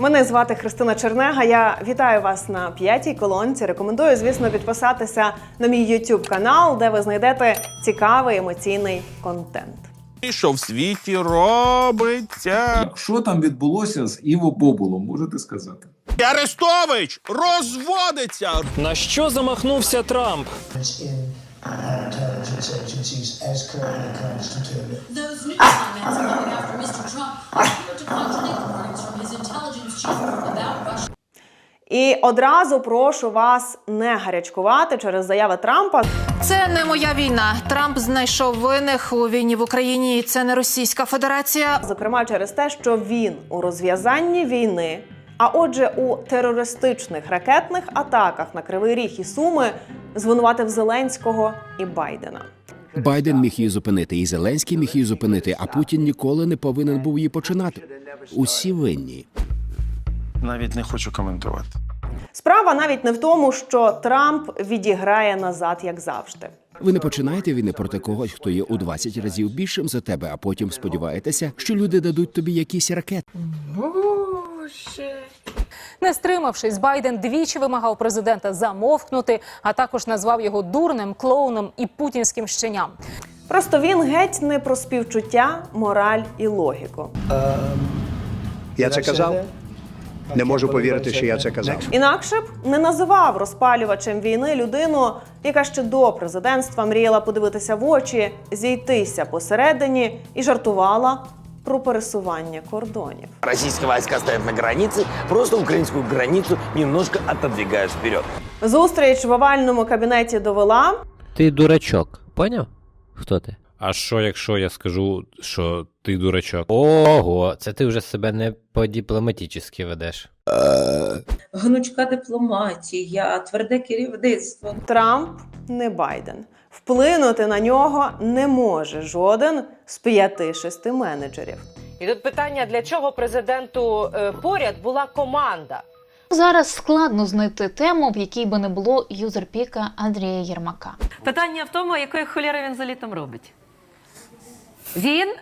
Мене звати Христина Чернега. Я вітаю вас на п'ятій колонці. Рекомендую, звісно, підписатися на мій YouTube канал, де ви знайдете цікавий емоційний контент. І що в світі робиться? Що там відбулося з Іво Бобулом, можете сказати? Арестович розводиться. На що замахнувся Трамп? І одразу прошу вас не гарячкувати через заяви Трампа. Це не моя війна. Трамп знайшов винних у війні в Україні. і Це не Російська Федерація. Зокрема, через те, що він у розв'язанні війни, а отже, у терористичних ракетних атаках на Кривий Ріг і Суми звинуватив Зеленського і Байдена. Байден міг її зупинити, і Зеленський міг її зупинити, а Путін ніколи не повинен був її починати. Усі винні. Навіть не хочу коментувати. Справа навіть не в тому, що Трамп відіграє назад, як завжди. Ви не починаєте війни проти когось, хто є у 20 разів більшим за тебе, а потім сподіваєтеся, що люди дадуть тобі якісь ракети. Не стримавшись, Байден двічі вимагав президента замовкнути, а також назвав його дурним, клоуном і путінським щеням. Просто він геть не про співчуття, мораль і логіку. Я це казав? Не можу повірити, що я це казав. Інакше б не називав розпалювачем війни людину, яка ще до президентства мріяла подивитися в очі, зійтися посередині і жартувала про пересування кордонів. Российские войска стоят на границе, просто украинскую границу немножко отодвигают вперед. Зустріч в овальному кабінеті довела, Ти дурачок, поняв? Хто ти? А що, якщо я скажу, що ти дурачок? Ого, це ти вже себе не по-дипломатически ведеш. Гнучка дипломатія, тверде керівництво. Трамп не Байден. Вплинути на нього не може жоден з п'яти-шести менеджерів. І тут питання, для чого президенту е, поряд була команда? Зараз складно знайти тему, в якій би не було юзерпіка Андрія Єрмака. Питання в тому, якої холєри він за літом робить. Він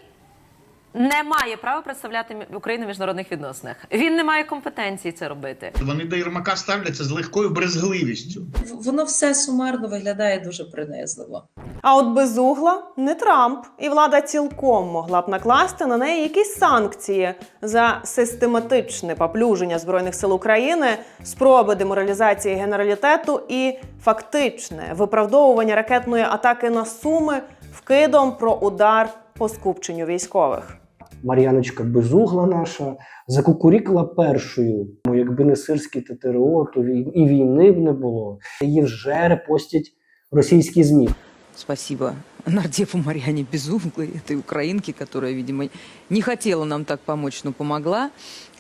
не має права представляти Україну в міжнародних відносинах. Він не має компетенції це робити. Вони до Єрмака ставляться з легкою брезгливістю. Воно все сумарно виглядає дуже принизливо. А от без угла не Трамп, і влада цілком могла б накласти на неї якісь санкції за систематичне поплюження збройних сил України, спроби деморалізації генералітету і фактичне виправдовування ракетної атаки на суми вкидом про удар по скупченню військових. Мар'яночка Безугла наша закукурікла першою. Ну, Якби не сирський ТТРО, то вій- і війни б не було. Її вже репостять російські ЗМІ. Спасибо нардепу Марьяне Безуглой, этой украинке, которая, видимо, не хотела нам так помочь, но помогла,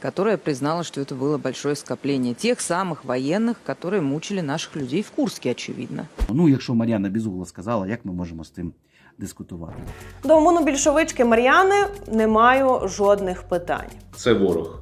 которая признала, что это было большое скопление тех самых военных, которые мучили наших людей в Курске, очевидно. Ну, якщо Мар'яна Безугла сказала, як ми можемо з тим дискутувати? До монобільшовички Мар'яни не маю жодних питань. Це ворог.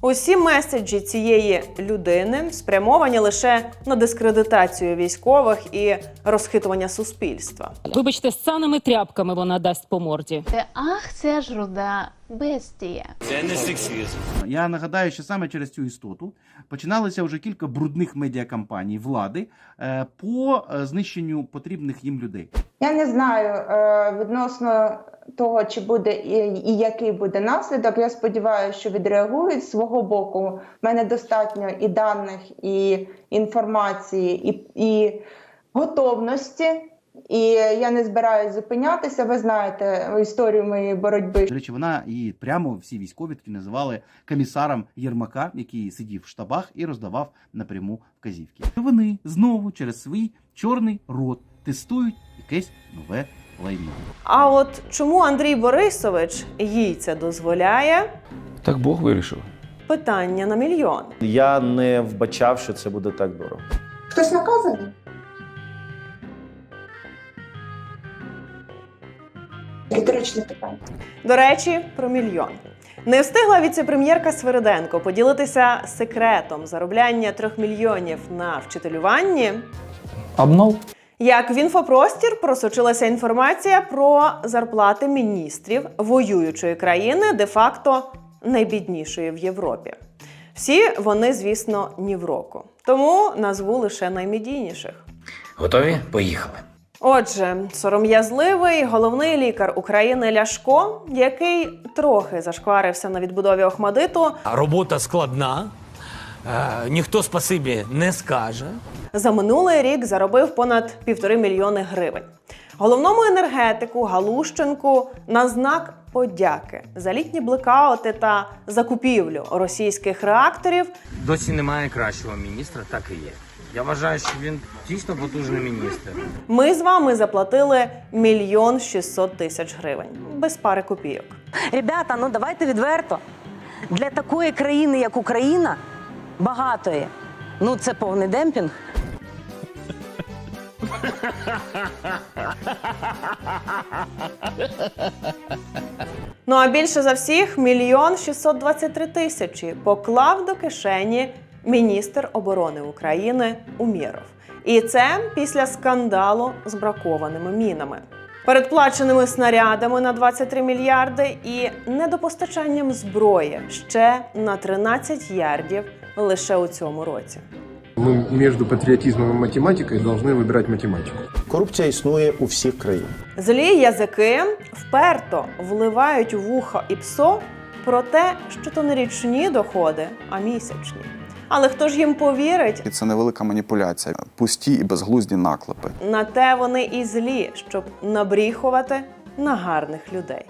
Усі меседжі цієї людини спрямовані лише на дискредитацію військових і розхитування суспільства. Вибачте, з саними тряпками вона дасть по морді. Ах, це ж руда бестія. Це не сексизм. Я нагадаю, що саме через цю істоту починалися вже кілька брудних медіакампаній влади е, по е, знищенню потрібних їм людей. Я не знаю е, відносно того, чи буде і, і який буде наслідок. Я сподіваюся, що відреагують з свого боку. У мене достатньо і даних, і інформації, і, і готовності. І я не збираюсь зупинятися. Ви знаєте історію моєї боротьби. До речі, вона і прямо всі військові тоді називали комісаром Єрмака, який сидів в штабах і роздавав напряму вказівки. І Вони знову через свій чорний рот тестують якесь нове лайно. А от чому Андрій Борисович їй це дозволяє? Так Бог вирішив. Питання на мільйон. Я не вбачав, що це буде так дорого. Хтось наказаний? Риторичне питання. До речі, про мільйон. Не встигла віцепрем'єрка Свириденко поділитися секретом заробляння трьох мільйонів на вчителюванні. Обнов? Як в інфопростір просочилася інформація про зарплати міністрів воюючої країни, де-факто найбіднішої в Європі. Всі вони, звісно, ні в року. Тому назву лише наймедійніших. Готові? Поїхали. Отже, сором'язливий головний лікар України Ляшко, який трохи зашкварився на відбудові Охмадиту, Робота складна. Е, ніхто спасибі не скаже. за минулий рік заробив понад півтори мільйони гривень. Головному енергетику Галущенку на знак подяки за літні блекаути та закупівлю російських реакторів Досі немає кращого міністра, так і є. Я вважаю, що він дійсно потужний міністр. ми з вами заплатили мільйон шістсот тисяч гривень без пари копійок. Ребята, ну давайте відверто. Для такої країни, як Україна, багатої, ну це повний демпінг. Ну а більше за всіх мільйон 623 тисячі поклав до кишені міністр оборони України Умєров. І це після скандалу з бракованими мінами. Передплаченими снарядами на 23 мільярди і недопостачанням зброї ще на 13 ярдів лише у цьому році. Мы между патриотизмом и математикой должны выбирать математику. Корупція існує у всіх країнах. Злі язики вперто вливають у вухо і псо про те, що то не річні доходи, а місячні. Але хто ж їм повірить? І це невелика маніпуляція, пусті і безглузді наклепи. На те вони і злі, щоб набріхувати на гарних людей.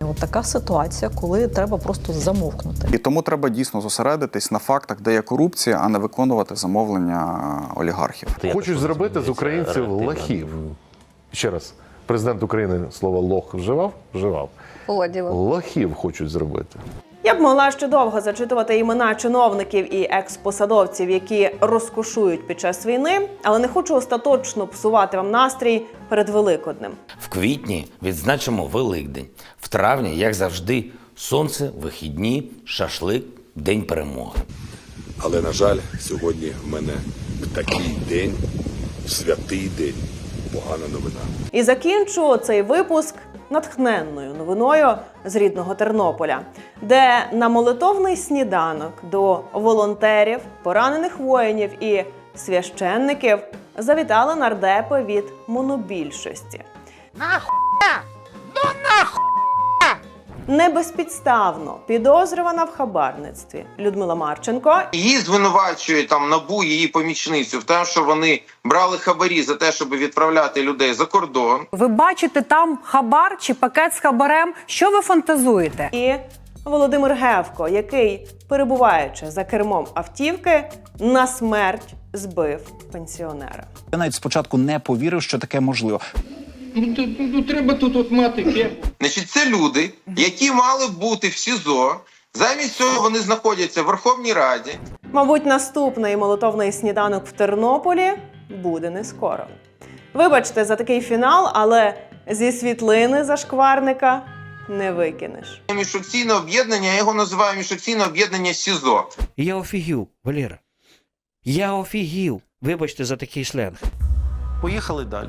От така ситуація, коли треба просто замовкнути. І тому треба дійсно зосередитись на фактах, де є корупція, а не виконувати замовлення олігархів. Хочуть зробити з українців лохів. Ще раз, президент України слово лох вживав? Вживав. Лохів хочуть зробити. Я б могла ще довго зачитувати імена чиновників і експосадовців, які розкошують під час війни, але не хочу остаточно псувати вам настрій перед Великоднем. В квітні відзначимо Великдень. В травні, як завжди, сонце, вихідні, шашлик, день перемоги. Але, на жаль, сьогодні в мене такий день, святий день, погана новина. І закінчу цей випуск натхненною новиною з рідного Тернополя, де на молитовний сніданок до волонтерів, поранених воїнів і священників завітали нардепи від монобільшості. Нахуя? Не безпідставно підозрювана в хабарництві Людмила Марченко Її звинувачує там набу її помічницю в тому, що вони брали хабарі за те, щоб відправляти людей за кордон. Ви бачите там хабар чи пакет з хабарем? Що ви фантазуєте? і Володимир Гевко, який, перебуваючи за кермом автівки, на смерть збив пенсіонера. Я навіть спочатку не повірив, що таке можливо. Ну, треба тут от мати Значить, це люди, які мали бути в СІЗО. Замість цього вони знаходяться в Верховній Раді. Мабуть, наступний молотовний сніданок в Тернополі буде не скоро. Вибачте за такий фінал, але зі світлини зашкварника не викинеш. Міжфракційне об'єднання, я його називаю міжфракційне об'єднання СІЗО. Я офігів, Валера. Я офігів. Вибачте за такий сленг. Поїхали далі.